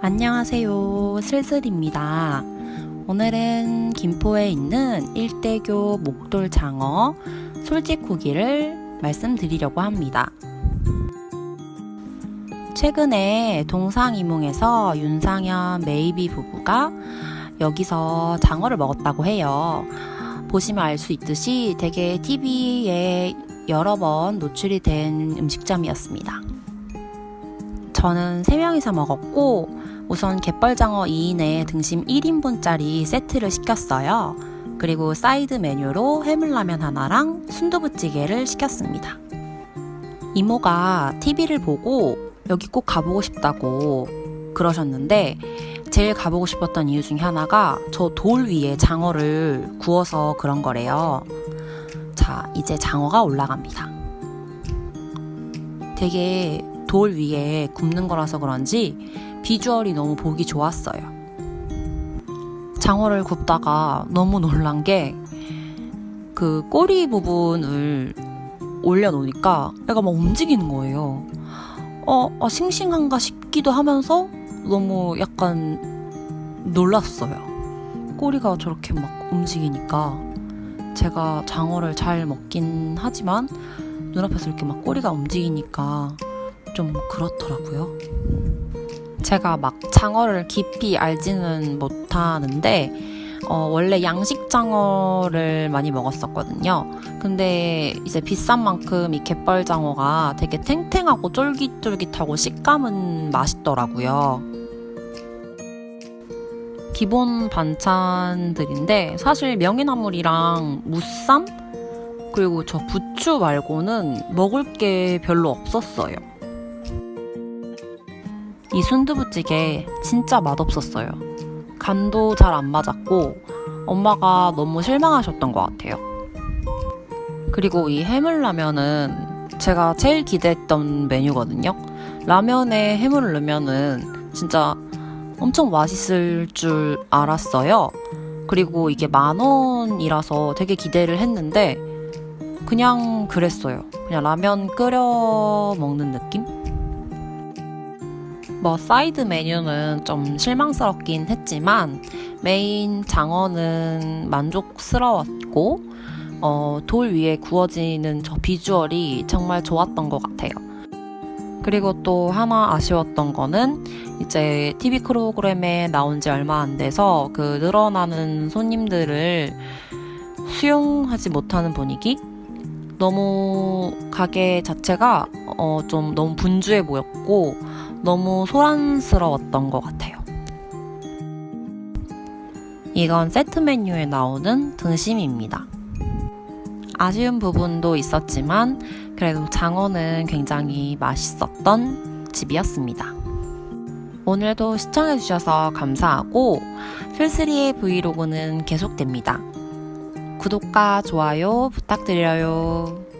안녕하세요. 슬슬입니다. 오늘은 김포에 있는 일대교 목돌 장어 솔직 후기를 말씀드리려고 합니다. 최근에 동상이몽에서 윤상현 메이비 부부가 여기서 장어를 먹었다고 해요. 보시면 알 수 있듯이 되게 TV에 여러 번 노출이 된 음식점이었습니다. 저는 3명이서 먹었고, 우선 갯벌장어 2인에 등심 1인분짜리 세트를 시켰어요. 그리고 사이드 메뉴로 해물라면 하나랑 순두부찌개를 시켰습니다. 이모가 TV를 보고 여기 꼭 가보고 싶다고 그러셨는데, 제일 가보고 싶었던 이유 중에 하나가 저 돌 위에 장어를 구워서 그런 거래요. 자, 이제 장어가 올라갑니다. 되게 돌 위에 굽는 거라서 그런지 비주얼이 너무 보기 좋았어요. 장어를 굽다가 너무 놀란 게 그 꼬리 부분을 올려놓으니까 애가 막 움직이는 거예요. 어, 아, 싱싱한가 싶기도 하면서 너무 약간 놀랐어요. 꼬리가 저렇게 막 움직이니까 제가 장어를 잘 먹긴 하지만 눈앞에서 이렇게 막 꼬리가 움직이니까 좀 그렇더라고요. 제가 막 장어를 깊이 알지는 못하는데 어, 원래 양식 장어를 많이 먹었었거든요. 근데 이제 비싼 만큼 이 갯벌 장어가 되게 탱탱하고 쫄깃쫄깃하고 식감은 맛있더라고요. 기본 반찬들인데 사실 명이나물이랑 무쌈 그리고 저 부추 말고는 먹을 게 별로 없었어요. 이 순두부찌개 진짜 맛없었어요. 간도 잘 안 맞았고 엄마가 너무 실망하셨던 것 같아요. 그리고 이 해물라면은 제가 제일 기대했던 메뉴거든요. 라면에 해물을 넣으면은 진짜 엄청 맛있을 줄 알았어요. 그리고 이게 만 원이라서 되게 기대를 했는데 그냥 그랬어요. 그냥 라면 끓여 먹는 느낌? 뭐 사이드 메뉴는 좀 실망스럽긴 했지만 메인 장어는 만족스러웠고 어, 돌 위에 구워지는 저 비주얼이 정말 좋았던 것 같아요. 그리고 또 하나 아쉬웠던 거는 이제 TV 프로그램에 나온 지 얼마 안 돼서 그 늘어나는 손님들을 수용하지 못하는 분위기? 너무 가게 자체가 어, 좀 너무 분주해 보였고 너무 소란스러웠던 것 같아요. 이건 세트 메뉴에 나오는 등심입니다. 아쉬운 부분도 있었지만 그래도 장어는 굉장히 맛있었던 집이었습니다. 오늘도 시청해주셔서 감사하고 슬슬이의 브이로그는 계속됩니다. 구독과 좋아요 부탁드려요.